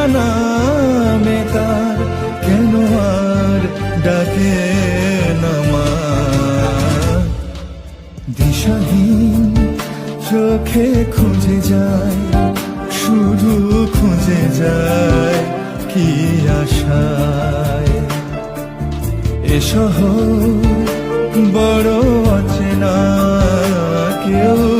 চেনা নামে তার, কেন আর ডাকে নামা দিশাহীন চোখে খুঁজে যায়, শুধু খুঁজে যায় কি আশায়? এ বড় আছে না কেউ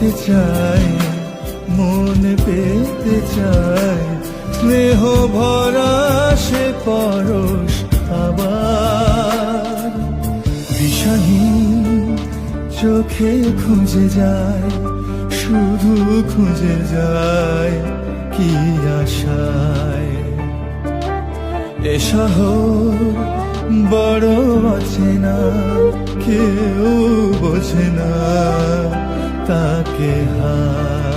যেতে চাই, মন পেতে চাই। স্নেহ ভরা সে পরশ আবার। দিশাহীন চোখে খুঁজে যায়, শুধু খুঁজে যায় কি আশায়। এ শহর বড় আছে না কেউ বোঝে না। তাকে হায়